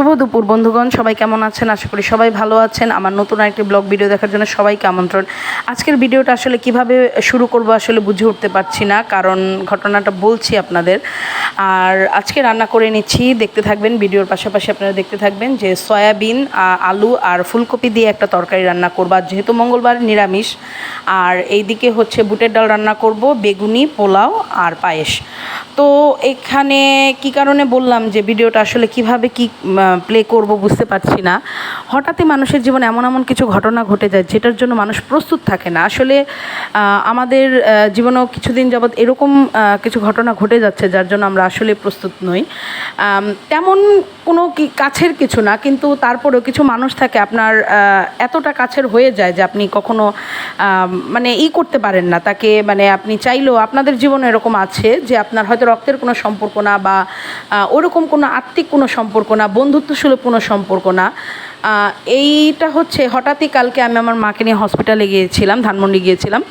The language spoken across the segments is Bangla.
শুভ দুপুর, বন্ধুগণ। সবাই কেমন আছেন? আশা করি সবাই ভালো আছেন। আমার নতুন একটি ব্লগ ভিডিও দেখার জন্য সবাইকে আমন্ত্রণ। আজকের ভিডিওটা আসলে কীভাবে শুরু করব আসলে বুঝে উঠতে পারছি না, কারণ ঘটনাটা বলছি আপনাদের। আর আজকে রান্না করে নিচ্ছি, দেখতে থাকবেন, ভিডিওর পাশাপাশি আপনারা দেখতে থাকবেন যে সয়াবিন আলু আর ফুলকপি দিয়ে একটা তরকারি রান্না করব। আর যেহেতু মঙ্গলবার নিরামিষ, আর এইদিকে হচ্ছে বুটের ডাল রান্না করব, বেগুনি, পোলাও আর পায়েস। তো এখানে কি কারণে বললাম যে ভিডিওটা আসলে কীভাবে কি প্লে করব বুঝতে পারছি না। হঠাৎই মানুষের জীবনে এমন এমন কিছু ঘটনা ঘটে যায় যেটার জন্য মানুষ প্রস্তুত থাকে না। আসলে আমাদের জীবনেও কিছুদিন যাবৎ এরকম কিছু ঘটনা ঘটে যাচ্ছে যার জন্য আমরা আসলে প্রস্তুত নই। তেমন কোনো কি, কাছের কিছু না, কিন্তু তারপরেও কিছু মানুষ থাকে আপনার এতটা কাছের হয়ে যায় যে আপনি কখনো মানে ই করতে পারেন না। তাকে মানে আপনি চাইলেও আপনাদের জীবনে এরকম আছে যে আপনার হয়তো রক্তের কোনো সম্পর্ক না বা ওরকম কোনো আত্মিক কোনো সম্পর্ক না, বন্ধুত্বসুলভ কোনো সম্পর্ক না। এইটা হচ্ছে হঠাৎই কালকে আমি আমার মাকে নিয়ে হসপিটালে গিয়েছিলাম, ধানমন্ডি গিয়েছিলাম।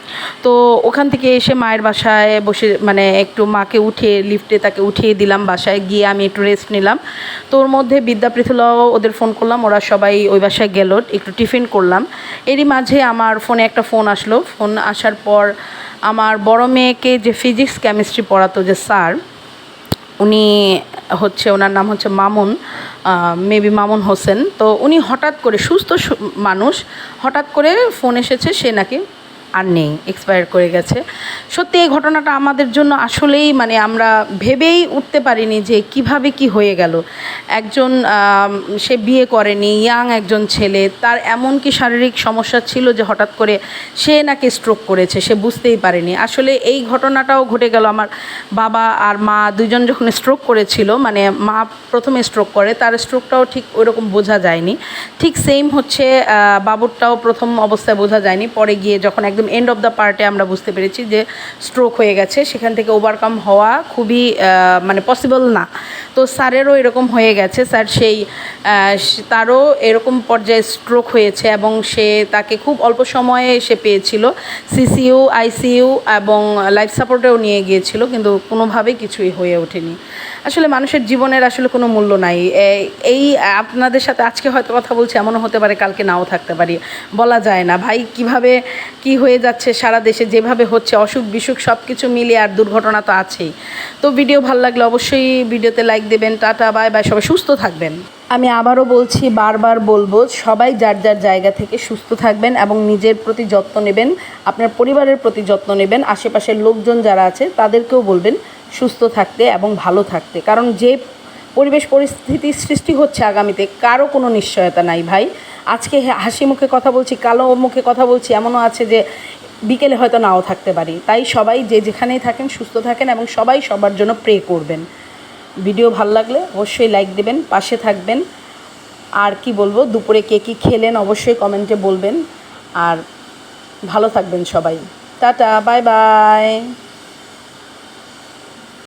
তো ওখান থেকে এসে মায়ের বাসায় বসে মানে একটু মাকে উঠিয়ে লিফটে তাকে উঠিয়ে দিলাম বাসায়, গিয়ে আমি একটু রেস্ট নিলাম। তো ওর মধ্যে বিদ্যা পৃথুলাও ওদের ফোন করলাম, ওরা সবাই ওই বাসায় গেল, একটু টিফিন করলাম। এরই মাঝে আমার ফোনে একটা ফোন আসলো। ফোন আসার পর আমার বড় মেয়েকে যে ফিজিক্স কেমিস্ট্রি পড়াতো যে স্যার, উনি হচ্ছে, ওনার নাম হচ্ছে মামুন মেবি মামুন হোসেন। তো উনি হঠাৎ করে সুস্থ মানুষ, হঠাৎ করে ফোন এসেছে, সে নাকি আর নেই এক্সপায়ার করে গেছে। সত্যি এই ঘটনাটা আমাদের জন্য আসলেই মানে আমরা ভেবেই উঠতে পারিনি যে কীভাবে কি হয়ে গেল। একজন সে বিয়ে করেনি ইয়াং একজন ছেলে, তার এমন কি শারীরিক সমস্যা ছিল যে হঠাৎ করে সে নাকি স্ট্রোক করেছে, সে বুঝতেই পারেনি। আসলে এই ঘটনাটাও ঘটে গেল আমার বাবা আর মা দুজন যখন স্ট্রোক করেছিল মানে মা প্রথমে স্ট্রোক করে, তার স্ট্রোকটাও ঠিক ওইরকম বোঝা যায়নি। ঠিক সেম হচ্ছে বাবুরটাও প্রথম অবস্থায় বোঝা যায়নি, পরে গিয়ে যখন একদম এন্ড অফ দ্য পার্টে আমরা বুঝতে পেরেছি যে স্ট্রোক হয়ে গেছে। সেখান থেকে ওভারকাম হওয়া খুবই মানে পসিবল না। তো স্যারেরও এরকম হয়ে গেছে। স্যার সেই তারও এরকম পর্যায়ে স্ট্রোক হয়েছে এবং সে তাকে খুব অল্প সময়ে সে পেয়েছিল। সিসিইউ আইসিইউ এবং লাইফ সাপোর্টেও নিয়ে গিয়েছিল, কিন্তু কোনোভাবেই কিছুই হয়ে ওঠেনি। আসলে মানুষের জীবনের আসলে কোনো মূল্য নাই। এই, আপনাদের সাথে আজকে হয়তো কথা বলছি, এমনও হতে পারে কালকে নাও থাকতে পারি। বলা যায় না। ভাই, কীভাবে কি হয়ে যাচ্ছে সারা দেশে, যেভাবে হচ্ছে, অসুখ বিসুখ সব কিছু মিলিয়ে আর দুর্ঘটনা তো আছেই। তো ভিডিও ভালো লাগলে অবশ্যই ভিডিওতে লাইক দেবেন। টাটা বাই বাই সবাই সুস্থ থাকবেন। আমি আবারও বলছি, বারবার বলব, সবাই যার যার জায়গা থেকে সুস্থ থাকবেন এবং নিজের প্রতি যত্ন নেবেন, আপনার পরিবারের প্রতি যত্ন নেবেন, আশেপাশের লোকজন যারা আছে, তাদেরকেও বলবেন সুস্থ থাকতে এবং ভালো থাকতে। কারণ যে পরিবেশ পরিস্থিতির সৃষ্টি হচ্ছে আগামীতে, কারও কোনো নিশ্চয়তা নাই ভাই। আজকে হাসি মুখে কথা বলছি, কালো মুখে কথা বলছি, এমনও আছে যে বিকেলে হয়তো নাও থাকতে পারি। তাই সবাই যে যেখানেই থাকেন, সুস্থ থাকেন এবং সবাই সবার জন্য প্রে করবেন। ভিডিও ভালো লাগলে অবশ্যই লাইক দেবেন, পাশে থাকবেন। আর কি বলব, দুপুরে কে কী খেলেন অবশ্যই কমেন্টে বলবেন। আর ভালো থাকবেন সবাই। Tata bye bye